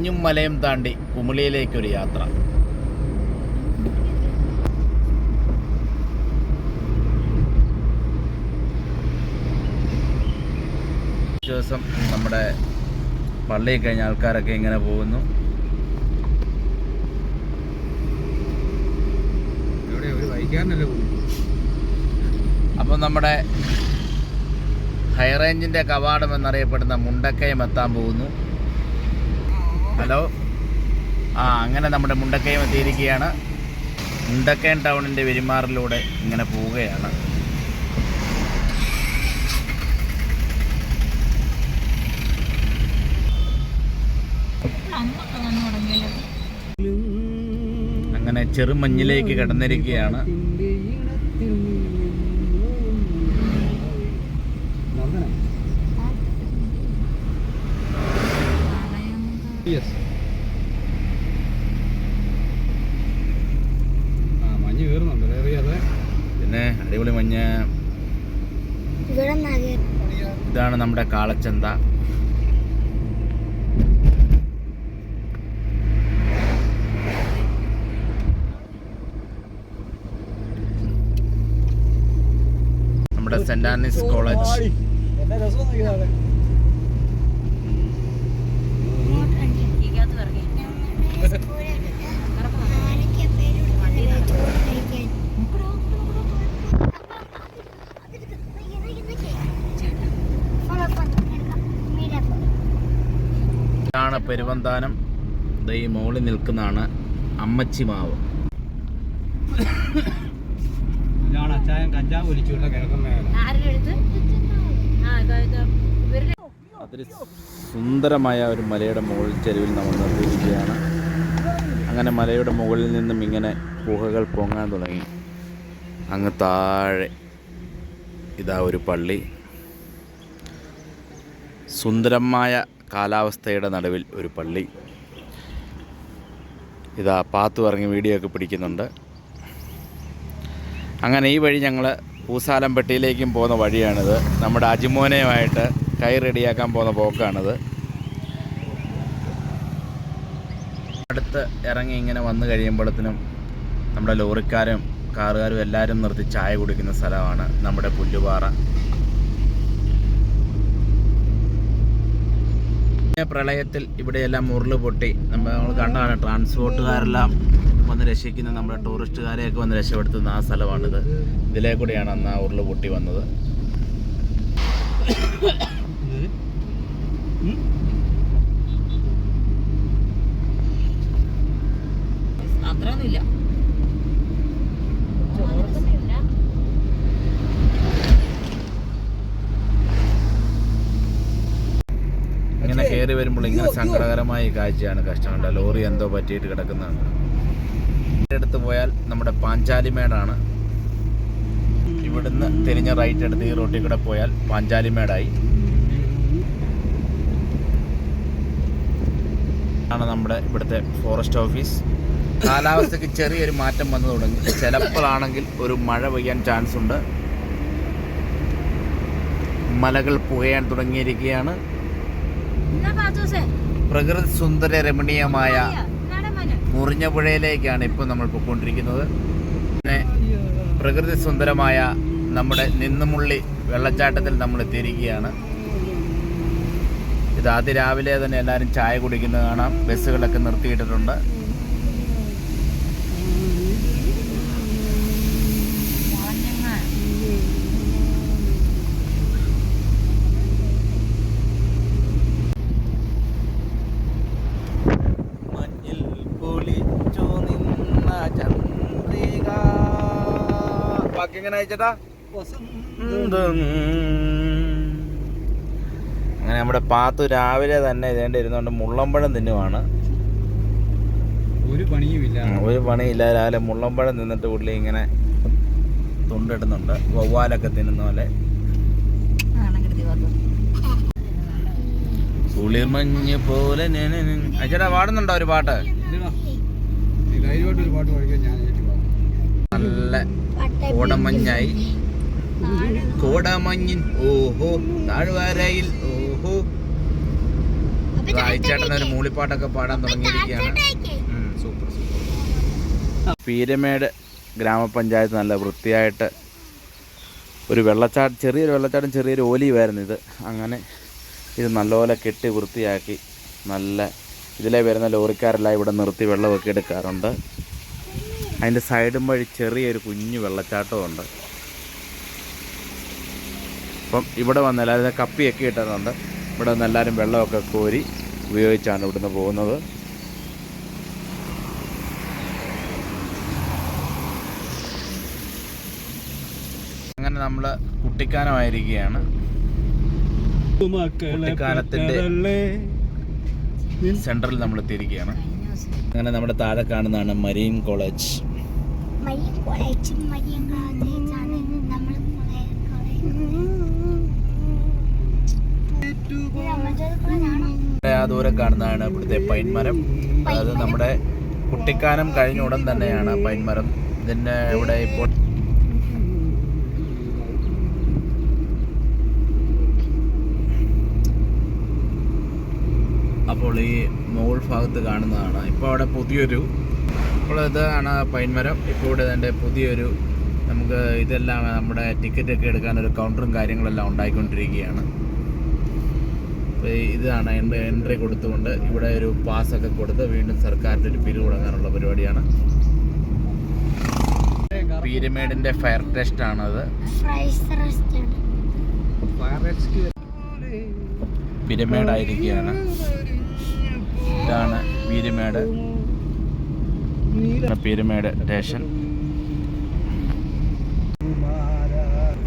മഞ്ഞും മലയും താണ്ടി കുമിളിയിലേക്കൊരു യാത്ര. ദിവസം നമ്മുടെ പള്ളിയിൽ കഴിഞ്ഞ ആൾക്കാരൊക്കെ ഇങ്ങനെ പോകുന്നു. അപ്പം നമ്മുടെ ഹൈറേഞ്ചിന്റെ കവാടം എന്നറിയപ്പെടുന്ന മുണ്ടക്കയം എത്താൻ പോകുന്നു. ഹലോ. ആ അങ്ങനെ നമ്മുടെ മുണ്ടക്കയം എത്തിയിരിക്കുകയാണ്. മുണ്ടക്കയം ടൗണിന്റെ പെരുമാറിലൂടെ ഇങ്ങനെ പോവുകയാണ്. അങ്ങനെ ചെറുമഞ്ഞിലേക്ക് കടന്നിരിക്കുകയാണ്. യെസ് ആ മഞ്ഞ് കയറുന്നുണ്ട്. അറിയാതെ. പിന്നെ അടിപൊളി മഞ്ഞ്. ഇതാണ് നമ്മുടെ കാളച്ചന്ത. നമ്മുടെ സെന്റ് ആനീസ് കോളേജ്. പെരുവന്താനം. ദേ ഈ മോളിൽ നിൽക്കുന്നതാണ് അമ്മച്ചി മാവ്. ഇതാണ് അച്ചായൻ കഞ്ചാവ് ഒലിച്ചുള്ള കിഴക്കൻ മേഖല അതൊരു സുന്ദരമായ ഒരു മലയുടെ മുകളിൽ ചെരുവിൽ നമ്മൾ നിർത്തിയിരിക്കുകയാണ് അങ്ങനെ മലയുടെ മുകളിൽ നിന്നും ഇങ്ങനെ ഗുഹകൾ പൊങ്ങാൻ തുടങ്ങി. അങ്ങ് താഴെ ഇതാ ഒരു പള്ളി. സുന്ദരമായ കാലാവസ്ഥയുടെ നടുവിൽ ഒരു പള്ളി. ഇതാ പാത്തു ഇറങ്ങി വീഡിയോ ഒക്കെ പിടിക്കുന്നുണ്ട്. അങ്ങനെ ഈ വഴി ഞങ്ങൾ പൂസാലംപെട്ടിയിലേക്കും പോകുന്ന വഴിയാണിത്. നമ്മുടെ അജിമോനയുമായിട്ട് കൈ റെഡിയാക്കാൻ പോകുന്ന പോക്കാണിത്. അടുത്ത് ഇറങ്ങി ഇങ്ങനെ വന്നു കഴിയുമ്പോഴത്തേനും നമ്മുടെ ലോറിക്കാരും കാറുകാരും എല്ലാവരും നിർത്തി ചായ കുടിക്കുന്ന സ്ഥലമാണ് നമ്മുടെ പുല്ലുപാറ. പ്രളയത്തിൽ ഇവിടെയെല്ലാം മുറിൽ പൊട്ടി. നമ്മൾ കണ്ടതാണ് ട്രാൻസ്പോർട്ടുകാരെല്ലാം വന്ന് രക്ഷിക്കുന്ന നമ്മുടെ ടൂറിസ്റ്റുകാരെയൊക്കെ വന്ന് രക്ഷപ്പെടുത്തുന്ന ആ സ്ഥലമാണിത്. ഇതിലേ കൂടിയാണ് അന്ന് ആ ഉരുൾ പൊട്ടി വന്നത്. അത്രയൊന്നുമില്ല ഇങ്ങനെ വരുമ്പോൾ ഇങ്ങനെ സങ്കടകരമായ കാഴ്ചയാണ് കഷ്ടമുണ്ട്. ലോറി എന്തോ പറ്റിയിട്ട് കിടക്കുന്നതാണ്. എടുത്ത് പോയാൽ നമ്മുടെ പാഞ്ചാലിമേടാണ്. ഇവിടുന്ന് തിരിഞ്ഞ റൈറ്റ് എടുത്ത് ഈ റോട്ടിൽ കൂടെ പോയാൽ പാഞ്ചാലിമേടായി. ആണ് നമ്മുടെ ഇവിടുത്തെ ഫോറസ്റ്റ് ഓഫീസ് കാലാവസ്ഥയ്ക്ക് ചെറിയൊരു മാറ്റം വന്നു തുടങ്ങി. ചിലപ്പോഴാണെങ്കിൽ ഒരു മഴ പെയ്യാൻ ചാൻസ് ഉണ്ട്. മലകൾ പുകയാൻ തുടങ്ങിയിരിക്കുകയാണ്. പ്രകൃതി സുന്ദര രമണീയമായ മുറിഞ്ഞ പുഴയിലേക്കാണ് ഇപ്പോൾ നമ്മൾ പോയിക്കൊണ്ടിരിക്കുന്നത്. പിന്നെ പ്രകൃതി സുന്ദരമായ നമ്മുടെ നിന്നുമുള്ളി വെള്ളച്ചാട്ടത്തിൽ നമ്മൾ എത്തിയിരിക്കുകയാണ് ഇത് അതിരാവിലെ തന്നെ എല്ലാവരും ചായ കുടിക്കുന്നത് കാണാം. ബസ്സുകളൊക്കെ നിർത്തിയിട്ടിട്ടുണ്ട് മഞ്ഞിൽ കുളിച്ചു നിന്ന ചന്ദ്രിക ബാക്കി എങ്ങനെ അയച്ചട്ടാ അങ്ങനെ നമ്മുടെ പാത്തു രാവിലെ തന്നെ ഇതേണ്ട ഇരുന്നുകൊണ്ട് മുള്ളമ്പഴം തിന്നുവാണ്. ഒരു പണിയുമില്ല. ഒരു പണിയില്ല. രാവിലെ മുള്ളമ്പഴം തിന്നിട്ട് പുള്ളി ഇങ്ങനെ തുണ്ടിടുന്നുണ്ട്. വവ്വാലൊക്കെ തിന്നുന്ന പോലെ. കുളിർമഞ്ഞ് പോലെ അച്ഛടാ പാടുന്നുണ്ടോ ഒരു പാട്ട്. ധൈര്യമായിട്ട് ഒരു പാട്ട് പഠിക്കാൻ ഞാൻ ഏറ്റു പാടാം. നല്ല കോടമഞ്ഞായി. കോടമഞ്ഞിൻ ഓഹോ താഴ്വാരയിൽ ഓഹോ. റായിച്ചേട്ടൻ ഒരു മൂളിപ്പാട്ടൊക്കെ പാടാൻ തുടങ്ങിയിരിക്കുകയാണ്. Super super. പീരമേട് ഗ്രാമപഞ്ചായത്ത് നല്ല വൃത്തിയായിട്ട് ഒരു വെള്ളച്ചാട്ടം ചെറിയൊരു വെള്ളച്ചാട്ടം ചെറിയൊരു ഓലിയുമായിരുന്നു ഇത്. അങ്ങനെ ഇത് നല്ലപോലെ കെട്ടി വൃത്തിയാക്കി നല്ല ഇതിലെ വരുന്ന ലോറിക്കാരെല്ലാം ഇവിടെ നിർത്തി വെള്ളമൊക്കെ എടുക്കാറുണ്ട്. അതിന്റെ സൈഡും വഴി ചെറിയൊരു കുഞ്ഞു വെള്ളച്ചാട്ടമുണ്ട് അപ്പം ഇവിടെ വന്ന് എല്ലാവരും കപ്പിയൊക്കെ ഇട്ടിട്ടുണ്ട് ഇവിടെ വന്ന് എല്ലാവരും വെള്ളമൊക്കെ കോരി ഉപയോഗിച്ചാണ് ഇവിടുന്ന് പോകുന്നത്. അങ്ങനെ നമ്മൾ കുട്ടിക്കാനമായിരിക്കുകയാണ്. കുട്ടിക്കാനത്തിന്റെ സെന്ററിൽ നമ്മൾ എത്തിയിരിക്കുകയാണ്. അങ്ങനെ നമ്മുടെ താഴെ കാണുന്നതാണ് മരീൻ കോളേജ്. കോളേജാണ് നമ്മൾ ആ ദൂരെ കാണുന്നതാണ് ഇവിടുത്തെ പൈൻമരം. അതായത് നമ്മുടെ കുട്ടിക്കാനം കഴിഞ്ഞ ഉടൻ തന്നെയാണ് പൈൻമരം. ഇതിന്റെ ഇവിടെ ഇപ്പോൾ അപ്പോൾ ഈ മോൾ ഭാഗത്ത് കാണുന്നതാണ്. ഇപ്പോൾ അവിടെ പുതിയൊരു ഇപ്പോൾ ഇതാണ് പൈൻമരം. ഇപ്പോൾ ഇവിടെ ഇതിന്റെ പുതിയൊരു നമുക്ക് ഇതെല്ലാം നമ്മുടെ ടിക്കറ്റ് ഒക്കെ എടുക്കാൻ ഒരു കൗണ്ടറും കാര്യങ്ങളെല്ലാം ഉണ്ടായിക്കൊണ്ടിരിക്കുകയാണ്. അപ്പോൾ ഇതാണ് എന്റെ എൻട്രി കൊടുത്തുകൊണ്ട് ഇവിടെ ഒരു പാസ്സൊക്കെ കൊടുത്ത് വീണ്ടും സർക്കാരിന്റെ ഒരു പിരിവ് തുടങ്ങാനുള്ള പരിപാടിയാണ്. പീരമേഡിന്റെ ഫയർ ടെസ്റ്റ് ആണത്. ഫ്രൈസ് റെസ്റ്റോറന്റ് പിരമേഡ് ആയിരിക്കുകയാണ്. ഇതാണ് പീരമേഡ് പീരമേഡ് സ്റ്റേഷൻ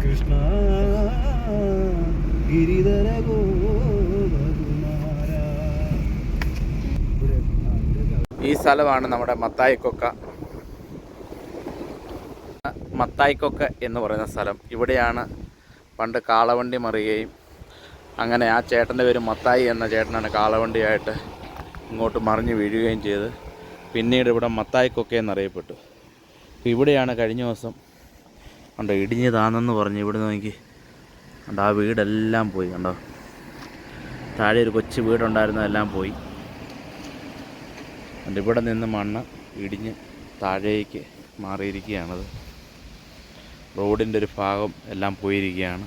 കൃഷ്ണ ഗിരിധര ഈ സ്ഥലമാണ് നമ്മുടെ മത്തായിക്കൊക്ക. മത്തായിക്കൊക്ക എന്ന് പറയുന്ന സ്ഥലം. ഇവിടെയാണ് പണ്ട് കാളവണ്ടി മറിയുകയും അങ്ങനെ ആ ചേട്ടന്റെ പേര് മത്തായി എന്ന ചേട്ടനാണ് കാളവണ്ടിയായിട്ട് ഇങ്ങോട്ട് മറിഞ്ഞ് വീഴുകയും ചെയ്ത് പിന്നീട് ഇവിടെ മത്തായിക്കൊക്കെ എന്നറിയപ്പെട്ടു. അപ്പോൾ ഇവിടെയാണ് കഴിഞ്ഞ ദിവസം കണ്ടോ ഇടിഞ്ഞ് താന്നെന്ന് പറഞ്ഞ് ഇവിടെ നോക്കി. കണ്ടോ ആ വീടെല്ലാം പോയി കണ്ടോ. താഴെ ഒരു കൊച്ചു വീടുണ്ടായിരുന്നതെല്ലാം പോയി. അതുകൊണ്ട് ഇവിടെ നിന്ന് മണ്ണ് ഇടിഞ്ഞ് താഴേക്ക് മാറിയിരിക്കുകയാണത്. റോഡിന്റെ ഒരു ഭാഗം എല്ലാം പോയിരിക്കുകയാണ്.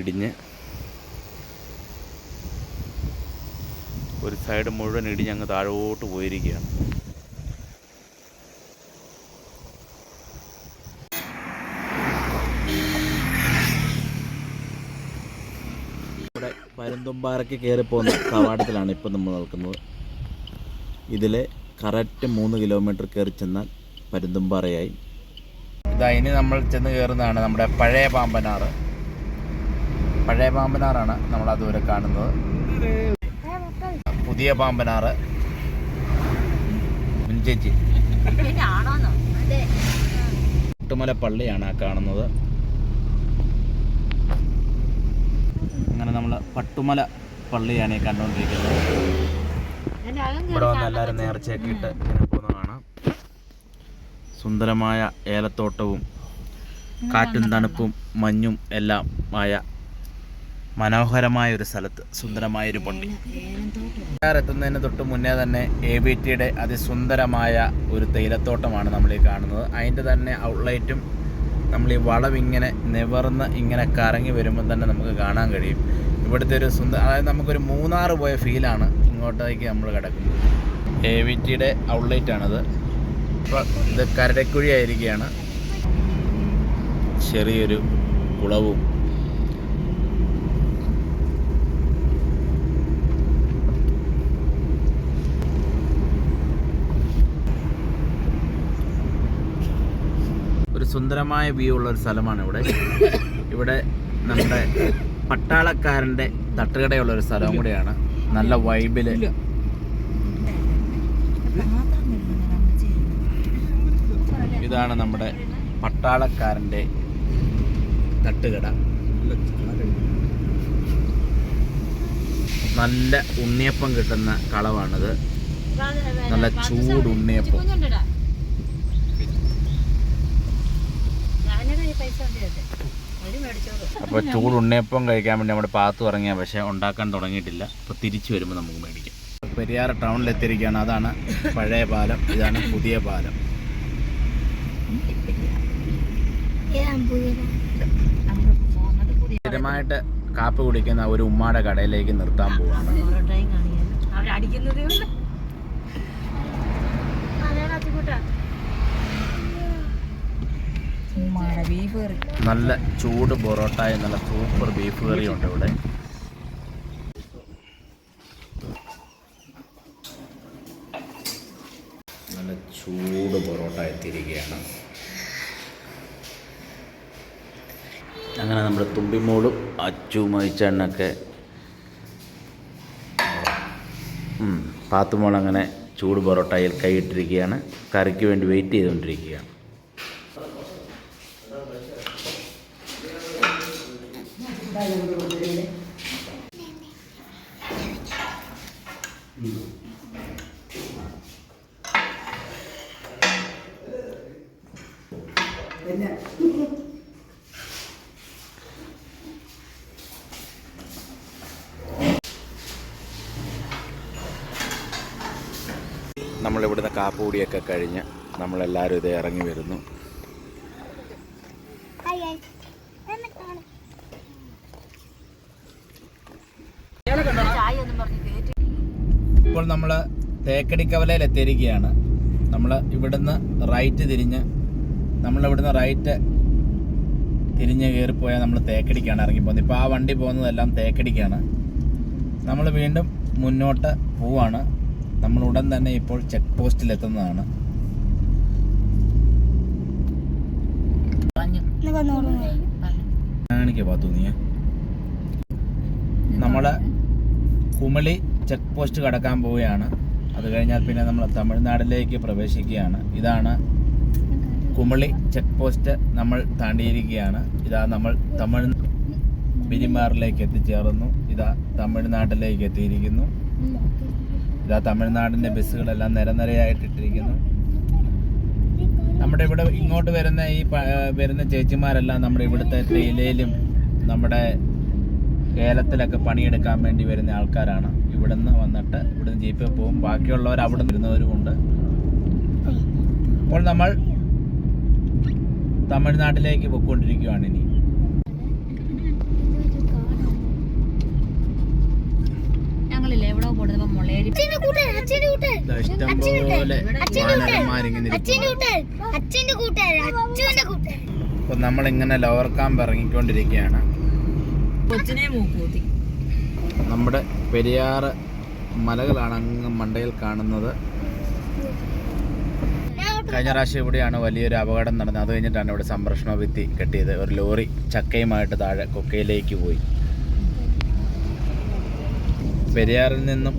ഇടിഞ്ഞ് ഒരു സൈഡ് മുഴുവൻ ഇടിഞ്ഞ് അങ്ങ് താഴോട്ട് പോയിരിക്കുകയാണ്. ഇവിടെ പരുന്തുംപാറയ്ക്ക് കയറി പോകുന്ന കവാടത്തിലാണ് ഇപ്പം നമ്മൾ നിൽക്കുന്നത്. ഇതിലെ കറക്റ്റ് മൂന്ന് കിലോമീറ്റർ കയറി ചെന്നാൽ പരുന്തുംപാറയായി ഇതാ ഇനി നമ്മൾ ചെന്ന് കയറുന്നതാണ് നമ്മുടെ പഴയ പാമ്പനാറ്. പഴയ പാമ്പനാറാണ് നമ്മൾ അതുവരെ കാണുന്നത്. പുതിയ പാമ്പനാറ് മുൻചേച്ചി ഒട്ടുമല പള്ളിയാണ് ആ കാണുന്നത്. അങ്ങനെ നമ്മൾ പട്ടുമല പള്ളിയാണ് ഈ കണ്ടുകൊണ്ടിരിക്കുന്നത്. ഇവിടെ വന്ന് എല്ലാവരും നേർച്ചയൊക്കെ ഇട്ട് ഇങ്ങനെ കാണാം. സുന്ദരമായ ഏലത്തോട്ടവും കാറ്റും തണുപ്പും മഞ്ഞും എല്ലാം ആയ മനോഹരമായ ഒരു സ്ഥലത്ത് സുന്ദരമായ ഒരു പള്ളി എത്തുന്നതിന് തൊട്ട് മുന്നേ തന്നെ എ ബി ടിയുടെ അതിസുന്ദരമായ ഒരു തേയിലത്തോട്ടമാണ് നമ്മൾ ഈ കാണുന്നത്. അതിന്റെ തന്നെ ഔട്ട്ലൈറ്റും നമ്മൾ ഈ വളം ഇങ്ങനെ നിവർന്ന് ഇങ്ങനെ കറങ്ങി വരുമ്പോൾ തന്നെ നമുക്ക് കാണാൻ കഴിയും. ഇവിടുത്തെ ഒരു സുന്ദര അതായത് നമുക്കൊരു മൂന്നാർ പോയ ഫീലാണ് ഇങ്ങോട്ടേക്ക് നമ്മൾ കിടക്കുന്നത്. എ വി ടിയുടെ ഔട്ട്ലൈറ്റാണിത് ഇപ്പോൾ ഇത് കരടക്കുഴി ആയിരിക്കുകയാണ്. ചെറിയൊരു കുളവും സുന്ദരമായ വ്യൂ ഉള്ള ഒരു സ്ഥലമാണ് ഇവിടെ. ഇവിടെ നമ്മുടെ പട്ടാളക്കാരന്റെ തട്ടുകടയുള്ള ഒരു സ്ഥലവും കൂടിയാണ്. നല്ല വൈബിൽ ഇതാണ് നമ്മുടെ പട്ടാളക്കാരന്റെ തട്ടുകട. നല്ല ഉണ്ണിയപ്പം കിട്ടുന്ന കളവാണിത്. നല്ല ചൂട് ഉണ്ണിയപ്പം ഞാനൊരു പൈസ ഉണ്ട് അവർ മേടിച്ചോളൂ അപ്പോൾ ചൂട് ഉണ്ണിയപ്പം കഴിക്കാൻ വേണ്ടി നമ്മുടെ പാത്ത് ഇറങ്ങിയ പക്ഷേ ഉണ്ടാക്കാൻ തുടങ്ങിയിട്ടില്ല. അപ്പോൾ തിരിച്ചു വരുമ്പോൾ നമുക്ക് മേടിക്കാം. പെരിയാർ ടൗണിലെത്തിയിരിക്കുകയാണ് അതാണ് പഴയ പാലം. ഇതാണ് പുതിയ പാലം. സ്ഥിരമായിട്ട് കാപ്പ് കുടിക്കുന്ന ഒരു ഉമ്മാടെ കടയിലേക്ക് നിർത്താൻ പോവാണ്. പൊറോട്ടയും കാണിയാൽ അവരടിക്കുന്നതേ ഉള്ളൂ ബീഫ് കറി നല്ല ചൂട് പൊറോട്ട നല്ല സൂപ്പർ ബീഫ് ഉണ്ട് ഇവിടെ. നല്ല ചൂട് പൊറോട്ട എത്തിയിരിക്കുകയാണ്. അങ്ങനെ നമ്മുടെ തുമ്പിമോളും അച്ചു മയിച്ചെണ്ണൊക്കെ പാത്തുമോൾ അങ്ങനെ ചൂട് പൊറോട്ടയിൽ കൈയിട്ടിരിക്കുകയാണ്. കറിക്ക് വേണ്ടി വെയിറ്റ് ചെയ്തുകൊണ്ടിരിക്കുകയാണ്. നമ്മളിവിടുന്ന് കാപ്പുകൂടിയൊക്കെ കഴിഞ്ഞ് നമ്മളെല്ലാവരും ഇത് ഇറങ്ങി വരുന്നു ഹായ് ഹായ് എന്നെ കാണും ചായ ഒന്നും പറഞ്ഞ് കയറ്റി ഇപ്പോൾ നമ്മൾ തേക്കടിക്കവലയിൽ എത്തിയിരിക്കുകയാണ് നമ്മൾ ഇവിടുന്ന് റൈറ്റ് തിരിഞ്ഞ് നമ്മളിവിടുന്ന് റൈറ്റ് തിരിഞ്ഞ് കയറിപ്പോയാൽ നമ്മൾ തേക്കടിക്കാണ് ഇറങ്ങിപ്പോകുന്നത്. ഇപ്പോൾ ആ വണ്ടി പോകുന്നതെല്ലാം തേക്കടിക്കാണ്. നമ്മൾ വീണ്ടും മുന്നോട്ട് പോവാണ്. നമ്മൾ ഉടൻ തന്നെ ഇപ്പോൾ ചെക്ക് പോസ്റ്റിൽ എത്തുന്നതാണ് പാത്തു നീ നമ്മൾ കുമളി ചെക്ക് പോസ്റ്റ് കടക്കാൻ പോവുകയാണ്. അത് കഴിഞ്ഞാൽ പിന്നെ നമ്മൾ തമിഴ്നാട്ടിലേക്ക് പ്രവേശിക്കുകയാണ്. ഇതാണ് കുമളി ചെക്ക് പോസ്റ്റ് നമ്മൾ താണ്ടിയിരിക്കുകയാണ്. ഇതാ നമ്മൾ തമിഴ് ബിരിമാറിലേക്ക് എത്തിച്ചേർന്നു. ഇതാ തമിഴ്നാട്ടിലേക്ക് എത്തിയിരിക്കുന്നു. ഇതാ തമിഴ്നാടിന്റെ ബസ്സുകളെല്ലാം നിരനിരയായിട്ടിട്ടിരിക്കുന്നു നമ്മുടെ ഇവിടെ ഇങ്ങോട്ട് വരുന്ന ഈ വരുന്ന ചേച്ചിമാരെല്ലാം നമ്മുടെ ഇവിടുത്തെ തേയിലയിലും നമ്മുടെ കേരളത്തിലൊക്കെ പണിയെടുക്കാൻ വേണ്ടി വരുന്ന ആൾക്കാരാണ്. ഇവിടുന്ന് വന്നിട്ട് ഇവിടെ നിന്ന് ജീപ്പിൽ പോകും. ബാക്കിയുള്ളവർ അവിടെ വരുന്നവരുമുണ്ട് അപ്പോൾ നമ്മൾ തമിഴ്നാട്ടിലേക്ക് പോയിക്കൊണ്ടിരിക്കുകയാണ് ഇനി. അപ്പോൾ നമ്മളിങ്ങനെ ലോവർ ക്യാമ്പ് ഇറങ്ങിക്കൊണ്ടിരിക്കുകയാണ്. കൊച്ചിനെ മൂക്കൂത്തി നമ്മുടെ പെരിയാർ മലകളാണ് അങ്ങ് മണ്ടയിൽ കാണുന്നത്. കഴിഞ്ഞ പ്രാവശ്യം ഇവിടെയാണ് വലിയൊരു അപകടം നടന്നത്. അത് കഴിഞ്ഞിട്ടാണ് ഇവിടെ സംരക്ഷണ ഭിത്തി കെട്ടിയത്. ഒരു ലോറി ചക്കയുമായിട്ട് താഴെ കൊക്കയിലേക്ക് പോയി. പെരിയാറിൽ നിന്നും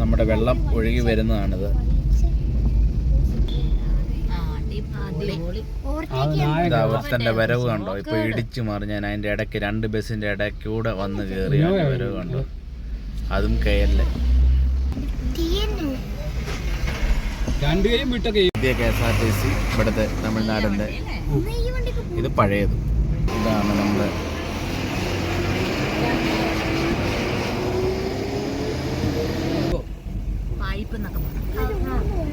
നമ്മുടെ വെള്ളം ഒഴുകി വരുന്നതാണിത് ആ അടി അടിപൊളി ഇത് വരവ് കണ്ടോ? ഇപ്പൊ ഇടിച്ചു മാറി ഞാൻ അതിന്റെ ഇടയ്ക്ക് രണ്ട് ബസ്സിന്റെ ഇടയ്ക്കൂടെ വന്ന് കയറി വരവ് കണ്ടോ. അതും വിട്ടൊക്കെ പുതിയ K S R T C ഇവിടുത്തെ തമിഴ്നാടിന്റെ ഇത് പഴയത്. ഇതാണ് നമ്മൾ പൈപ്പ് എന്നൊക്കെ പറഞ്ഞു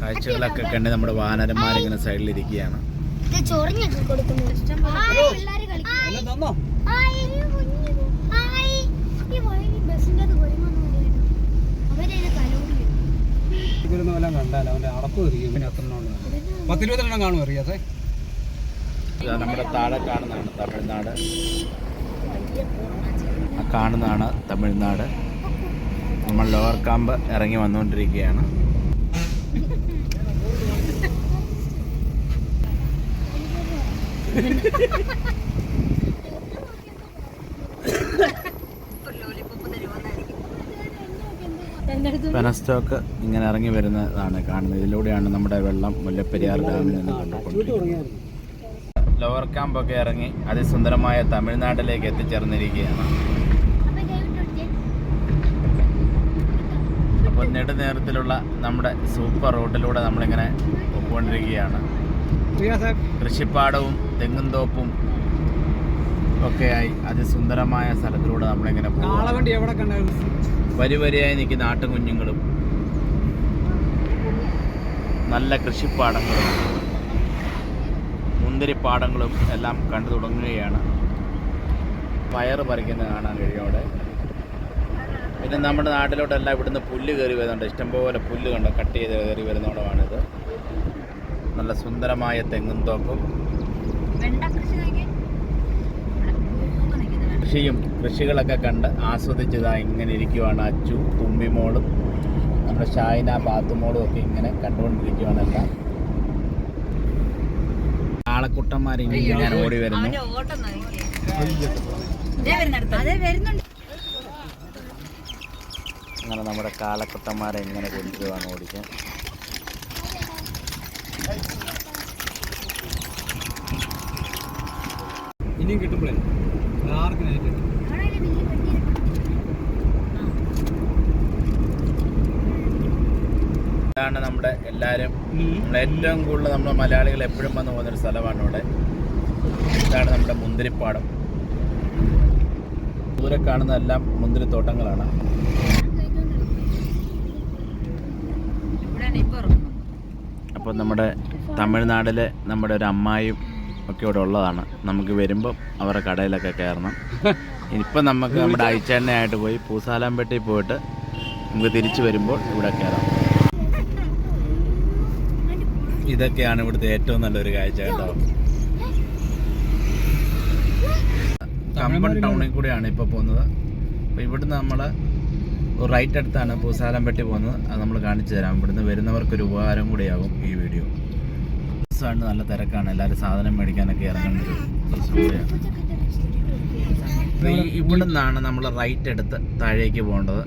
കാഴ്ചകളൊക്കെ കണ്ട് നമ്മുടെ വാനരന്മാരിങ്ങനെ സൈഡിലിരിക്കുകയാണ്. കാണും അറിയാതെ നമ്മുടെ താഴെ കാണുന്നതാണ് തമിഴ്നാട്. ആ കാണുന്നതാണ് തമിഴ്നാട്. നമ്മൾ ലോവർ കാമ്പ് ഇറങ്ങി വന്നുകൊണ്ടിരിക്കുകയാണ്. പെനസ്റ്റോക്ക് ഇങ്ങനെ ഇറങ്ങി വരുന്നതാണ് കാണുന്നത്. ഇതിലൂടെയാണ് നമ്മുടെ വെള്ളം മുല്ലപ്പെരിയാർ ഡാമിൽ നിന്ന് കൊണ്ടുപോയിക്കൊണ്ടിരിക്കുന്നത്. ലോവർ ക്യാമ്പൊക്കെ ഇറങ്ങി അതിസുന്ദരമായ തമിഴ്നാട്ടിലേക്ക് എത്തിച്ചേർന്നിരിക്കുകയാണ്. അപ്പോൾ നെടുനേരത്തിലുള്ള നമ്മുടെ സൂപ്പർ റോഡിലൂടെ നമ്മളിങ്ങനെ പോയിക്കൊണ്ടിരിക്കുകയാണ്. കൃഷിപ്പാടവും തെങ്ങും തോപ്പും ഒക്കെയായി അതിസുന്ദരമായ സ്ഥലത്തിലൂടെ നമ്മളിങ്ങനെ പോകും വരി വരിയായി നിൽക്കുന്ന ആട്ടുകുഞ്ഞുങ്ങളും നല്ല കൃഷിപ്പാടങ്ങളും മുന്തിരിപ്പാടങ്ങളും എല്ലാം കണ്ടു തുടങ്ങുകയാണ്. പയറ് പറിക്കുന്നത് കാണാൻ കഴിയും അവിടെ. പിന്നെ നമ്മുടെ നാട്ടിലോട്ടെല്ലാം ഇവിടുന്ന് പുല്ല് കയറി വരുന്നുണ്ട്. ഇഷ്ടംപോലെ പുല്ല് കണ്ടോ കട്ട് ചെയ്ത് കയറി വരുന്നോടമാണിത് നല്ല സുന്ദരമായ തെങ്ങും തോപ്പും. കൃഷിയും കൃഷികളൊക്കെ കണ്ട് ആസ്വദിച്ചതാ ഇങ്ങനെ ഇരിക്കുവാണ് അച്ചു തുമ്പിമോളും നമ്മുടെ ഷായിന പാത്തുമോളും ഒക്കെ ഇങ്ങനെ കണ്ടുകൊണ്ടിരിക്കുവാണ് എല്ലാം. ആളക്കുട്ടന്മാർ ഇങ്ങനെ ഓടി വരുന്നു. അങ്ങനെ നമ്മുടെ കാളക്കുട്ടന്മാരെ ഇങ്ങനെ കൊണ്ടുപോവാണ് ഓടിക്കാൻ. ഇനിയും കിട്ടുമ്പോഴേ? ആർക്കും നേരിട്ട് ഇതാണ് നമ്മുടെ എല്ലാവരും നമ്മൾ ഏറ്റവും കൂടുതൽ നമ്മുടെ മലയാളികൾ എപ്പോഴും വന്ന് പോകുന്നൊരു സ്ഥലമാണ് ഇവിടെ. ഇതാണ് നമ്മുടെ മുന്തിരിപ്പാടം. ദൂരെ കാണുന്ന എല്ലാം മുന്തിരിത്തോട്ടങ്ങളാണ് ഇവിടെയാണ് ഇപ്പൊ ഇറങ്ങുന്നത് അപ്പോൾ നമ്മുടെ തമിഴ്നാട്ടിലെ നമ്മുടെ ഒരു അമ്മായും ഒക്കെ ഇവിടെ ഉള്ളതാണ്. നമുക്ക് വരുമ്പം അവരുടെ കടയിലൊക്കെ കയറണം. ഇപ്പം നമുക്ക് നമ്മുടെ അയച്ചെണ്ണയായിട്ട് പോയി പൂസാലാമ്പെട്ടി പോയിട്ട് നമുക്ക് തിരിച്ചു വരുമ്പോൾ ഇവിടെ കയറാം. ഇതൊക്കെയാണ് ഇവിടുത്തെ ഏറ്റവും നല്ലൊരു കാഴ്ച കേട്ടോ. കമ്പൻ ടൗണിൽ കൂടെയാണ് ഇപ്പോൾ പോകുന്നത്. അപ്പോൾ ഇവിടുന്ന് നമ്മൾ റൈറ്റ് അടുത്താണ് പൂസാലംപെട്ടി പോകുന്നത്. അത് നമ്മൾ കാണിച്ചു തരാം. ഇവിടുന്ന് വരുന്നവർക്കൊരു ഉപകാരം കൂടിയാകും ഈ വീഡിയോ. ബസ്സാണ് നല്ല തിരക്കാണ്. എല്ലാവരും സാധനം മേടിക്കാനൊക്കെ സമയം. അപ്പോൾ ഈ ഇവിടുന്നാണ് നമ്മൾ റൈറ്റ് എടുത്ത് താഴേക്ക് പോകേണ്ടത്.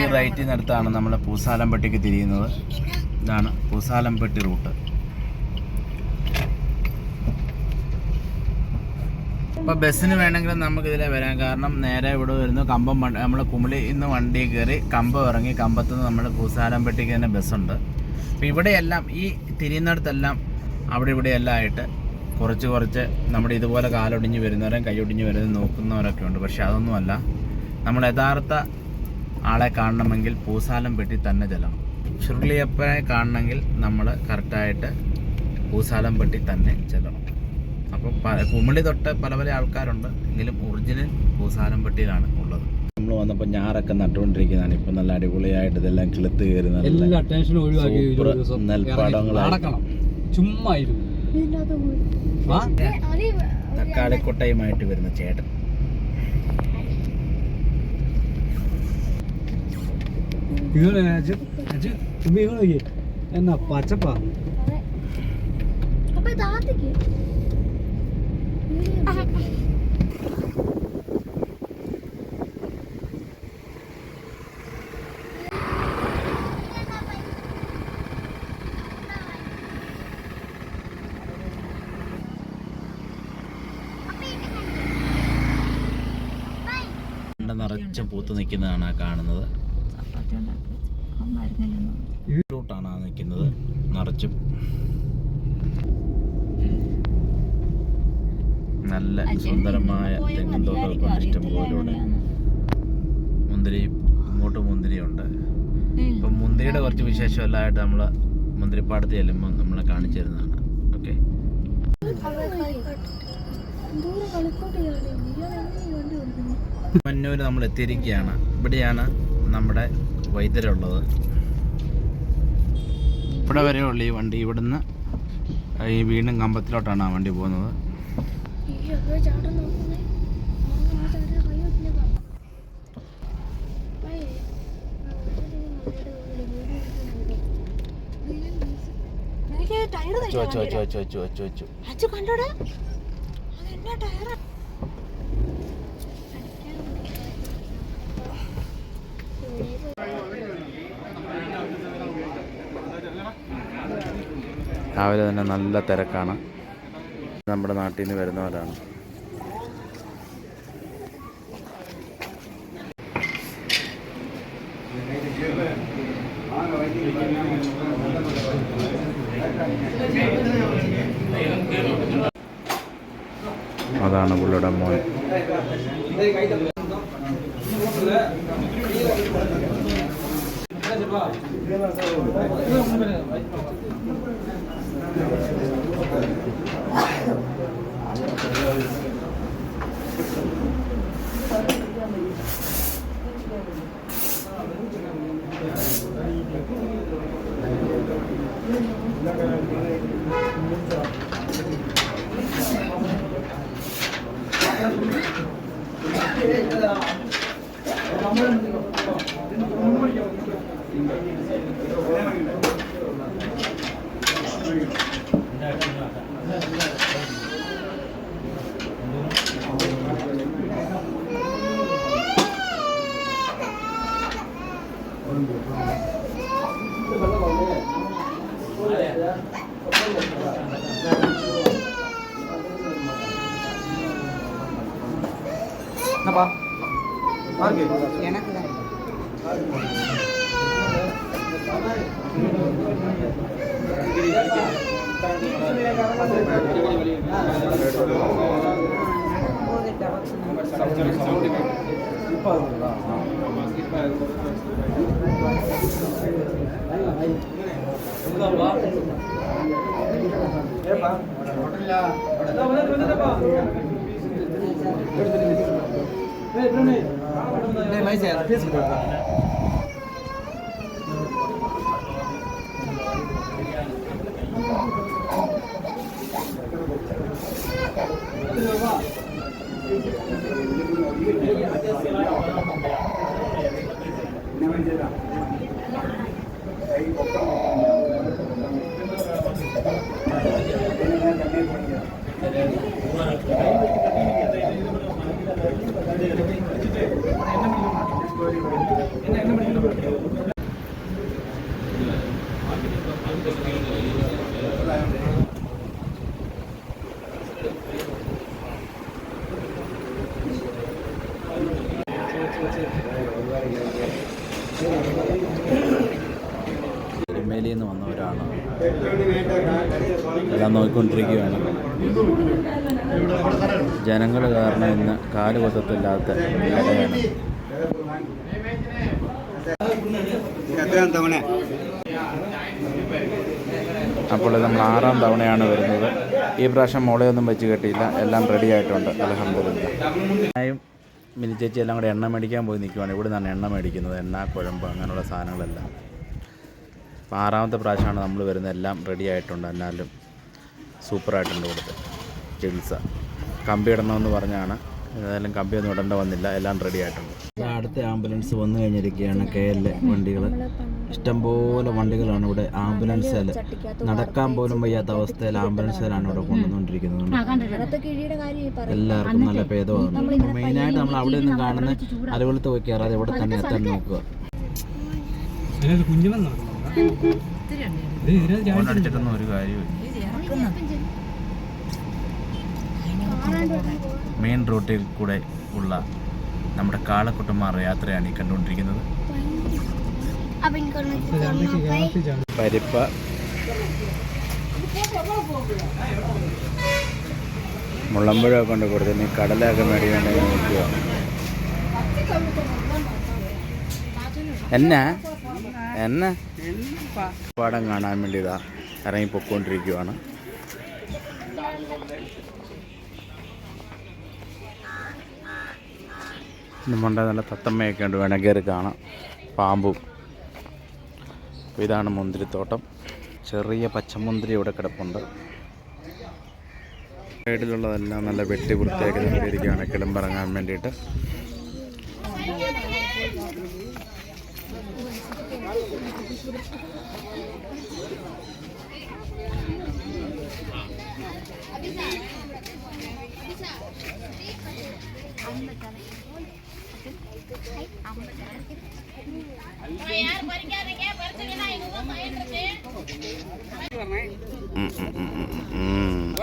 ഈ റൈറ്റിനടുത്താണ് നമ്മൾ പൂസാലംപെട്ടിക്ക് തിരിയുന്നത്. ഇതാണ് പൂസാലംപെട്ടി റൂട്ട്. ഇപ്പോൾ ബസ്സിന് വേണമെങ്കിലും നമുക്ക് ഇതിലെ വരാം. കാരണം നേരെ ഇവിടെ വരുന്നു കമ്പം നമ്മൾ കുമിളി ഇന്ന് വണ്ടി കയറി കമ്പം ഇറങ്ങി കമ്പത്ത് നിന്ന് നമ്മൾ പൂസാലംപെട്ടിക്ക് തന്നെ ബസ്സുണ്ട്. അപ്പോൾ ഇവിടെയെല്ലാം ഈ തിരിയുന്നിടത്തെല്ലാം അവിടെ ഇവിടെ എല്ലാം ആയിട്ട് കുറച്ച് കുറച്ച് നമ്മുടെ ഇതുപോലെ കാലൊടിഞ്ഞ് വരുന്നവരും കൈയൊടിഞ്ഞ് വരുന്നവരും നോക്കുന്നവരൊക്കെ ഉണ്ട്. പക്ഷെ അതൊന്നുമല്ല. നമ്മൾ യഥാർത്ഥ ആളെ കാണണമെങ്കിൽ പൂസാലം പെട്ടി തന്നെ ചെല്ലണം. ചുരുളിയപ്പനെ കാണണമെങ്കിൽ നമ്മൾ കറക്റ്റായിട്ട് പൂസാലം പെട്ടി തന്നെ ചെല്ലണം. അപ്പോൾ കുമ്മളി കുമിളി തൊട്ട് പല പല ആൾക്കാരുണ്ട്. എങ്കിലും ഒറിജിനൽ പൂസാലംപെട്ടിയിലാണ് ഉള്ളത്. നമ്മൾ വന്നപ്പോൾ ഞാറൊക്കെ നട്ടുകൊണ്ടിരിക്കുന്നതാണ്. ഇപ്പം നല്ല അടിപൊളിയായിട്ട് ഇതെല്ലാം കിളുത്ത് കയറുന്ന നല്ല എല്ലാ ടെൻഷനും ഒഴിവാക്കി ചുമ്മാ തക്കാളിക്കൊട്ടയുമായിട്ട് വരുന്ന ചേട്ടൻ. എന്നാ പച്ചപ്പാ അതെ അപ്പൊ താത്തിക്ക് കണ്ട നിറച്ചും പൂത്ത് നിൽക്കുന്നതാണ് കാണുന്നത് റൂട്ടാണ് ആ നിൽക്കുന്നത് നിറച്ചും നല്ല സുന്ദരമായ തെങ്ങും തോട്ടമൊക്കെ ഉണ്ട്. ഇഷ്ടം പോലെ ഇവിടെ മുന്തിരി ഇങ്ങോട്ട് മുന്തിരിയുണ്ട്. ഇപ്പം മുന്തിരിയുടെ കുറച്ച് വിശേഷമല്ലായിട്ട് നമ്മൾ മുന്തിരിപ്പാടത്ത് ചെല്ലുമ്പോൾ നമ്മളെ കാണിച്ചു തരുന്നതാണ് ഓക്കെ. മഞ്ഞൂര് നമ്മൾ എത്തിയിരിക്കുകയാണ്. ഇവിടെയാണ് നമ്മുടെ വൈദ്യരുള്ളത്. ഇവിടെ വരെ ഈ വണ്ടി ഇവിടുന്ന് ഈ വീണ്ടും കമ്പത്തിലോട്ടാണ് ആ വണ്ടി പോകുന്നത്. കണ്ടോടാ. അതെന്നാ രാവിലെ തന്നെ നല്ല തിരക്കാണ്. നമ്മുടെ നാട്ടിൽ നിന്ന് വരുന്നവരാണ്. അതാണ് പുള്ളിയുടെ മോൻ. பேசுகிறேன் തിരുമേലിയിൽ നിന്ന് വന്നവരാണ് എല്ലാം നോക്കിക്കൊണ്ടിരിക്കുകയാണ് ജനങ്ങൾ കാരണം ഇന്ന് എത്രയാം തവണ അപ്പോൾ നമ്മൾ ആറാം തവണയാണ് വരുന്നത്. ഈ പ്രാവശ്യം മുളയൊന്നും വെച്ച് കെട്ടിയില്ല. എല്ലാം റെഡി ആയിട്ടുണ്ട്. അലഹമ്മദില്ലായും മിനി ചേച്ചി എല്ലാം കൂടെ എണ്ണ മേടിക്കാൻ പോയി നിൽക്കുവാണ് ഇവിടെ നിന്നാണ് എണ്ണ മേടിക്കുന്നത്. എണ്ണ കുഴമ്പ് അങ്ങനെയുള്ള സാധനങ്ങളെല്ലാം. അപ്പോൾ ആറാമത്തെ പ്രാവശ്യമാണ് നമ്മൾ വരുന്നത്. എല്ലാം റെഡി ആയിട്ടുണ്ട്. എന്നാലും സൂപ്പറായിട്ടുണ്ട് ഇവിടുത്തെ ചികിത്സ കമ്പി ഇടണമെന്ന് പറഞ്ഞാണ്. ഏതായാലും കമ്പിയൊന്നും ഇടേണ്ട വന്നില്ല. എല്ലാം റെഡി ആയിട്ടുണ്ട്. അടുത്ത ആംബുലൻസ് വന്നു കഴിഞ്ഞിരിക്കുകയാണ് കെ എൽ വണ്ടികൾ ഇഷ്ടംപോലെ വണ്ടികളാണ് ഇവിടെ ആംബുലൻസിൽ നടക്കാൻ പോലും വയ്യാത്ത അവസ്ഥയിൽ ആംബുലൻസിലാണ് ഇവിടെ കൊണ്ടുവന്നുകൊണ്ടിരിക്കുന്നത്. അകത്തെ കിഴിയുടെ കാര്യം ഈ പറയുന്നത്. എല്ലാവർക്കും നല്ല ഭേദമാണ്. മെയിനായിട്ട് നമ്മൾ അവിടെ നിന്നും കാണുന്ന അലവെളുത്ത് പോയി കയറാതെ ഇവിടെ തന്നെ എത്താൻ നോക്കുക. ഒരു കാര്യമില്ല മെയിൻ റൂട്ടിൽ കൂടെ ഉള്ള നമ്മുടെ കാളക്കുട്ടന്മാരുടെ യാത്രയാണ് ഈ കണ്ടുകൊണ്ടിരിക്കുന്നത്. പരിപ്പ് മുള്ളമ്പഴമൊക്കെ കൊണ്ട് കൊടുത്തു ഇനി കടലൊക്കെ മേടിക്കാൻ നിൽക്കുക എന്നാ? എന്നാ? പാടം കാണാൻ വേണ്ടി ഇതാ ഇറങ്ങി പൊക്കോണ്ടിരിക്കുവാണ് നമ്മളുടെ നല്ല തത്തമ്മയൊക്കെ ഉണ്ട്. വേണമെങ്കിൽ കയറി കാണാം. പാമ്പും. ഇതാണ് മുന്തിരിത്തോട്ടം. ചെറിയ പച്ചമുന്തിരി ഇവിടെ കിടപ്പുണ്ട്. സൈഡിലുള്ളതെല്ലാം നല്ല വെട്ടി വൃത്തിയാക്കി നിർത്തിയിരിക്കുകയാണ്. കിളമ്പിറങ്ങാൻ വേണ്ടിയിട്ട്. ഉം.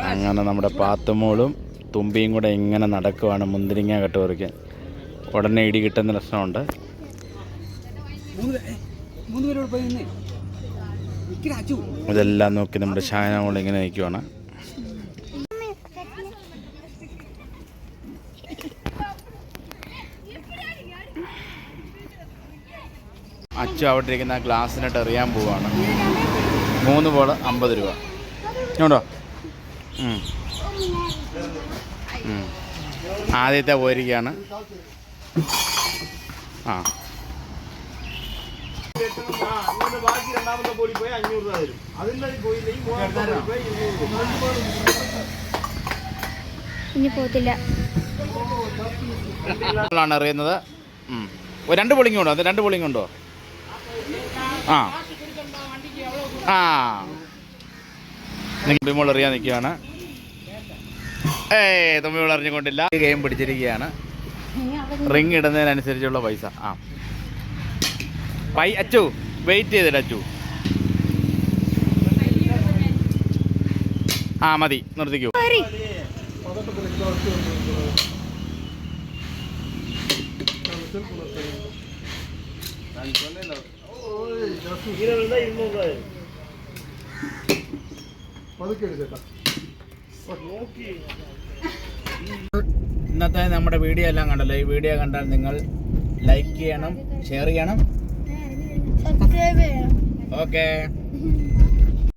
അങ്ങനെ നമ്മുടെ പാത്തുമോളും തുമ്പിയും കൂടെ ഇങ്ങനെ നടക്കുവാണ് മുന്തിരിങ്ങ കട്ടുപറിക്കാൻ. ഉടനെ ഇടി കിട്ടുന്ന പ്രശ്നമുണ്ട്. ഇതെല്ലാം നോക്കി നമ്മുടെ മോൾ ഇങ്ങനെ നിൽക്കുവാണ്. അച്ചു അവിടെ ഇരിക്കുന്ന ആ ഗ്ലാസ്സിനിട്ട് എറിയാൻ പോവാണ്. മൂന്ന് ബോൾ അമ്പത് രൂപ. ഉണ്ടോ. ആദ്യത്തെ പോയിരിക്കുകയാണ്. ആ. ഇനി പോത്തില്ല ആണ് എറിയുന്നത്. ഉം. രണ്ട് ബോളിംഗ് ഉണ്ടോ? അത് രണ്ട് ബോളിംഗ് ഉണ്ടോ? ആ. ആ. തുമ്പിമോൾ എറിയാൻ നിൽക്കുകയാണ്. ഏയ് തുമ്പിമോൾ അറിഞ്ഞുകൊണ്ടില്ല ഗെയിം പിടിച്ചിരിക്കുകയാണ്. റിങ് ഇടുന്നതിനനുസരിച്ചുള്ള പൈസ. ആ. പൈ അച്ചു വെയിറ്റ് ചെയ്തിട്ട് അച്ചു. ആ മതി. നിർത്തിക്കൂ. ഇന്നത്തെ നമ്മുടെ വീഡിയോ എല്ലാം കണ്ടല്ലോ. ഈ വീഡിയോ കണ്ടാൽ നിങ്ങൾ ലൈക്ക് ചെയ്യണം ഷെയർ ചെയ്യണം. ഓക്കെ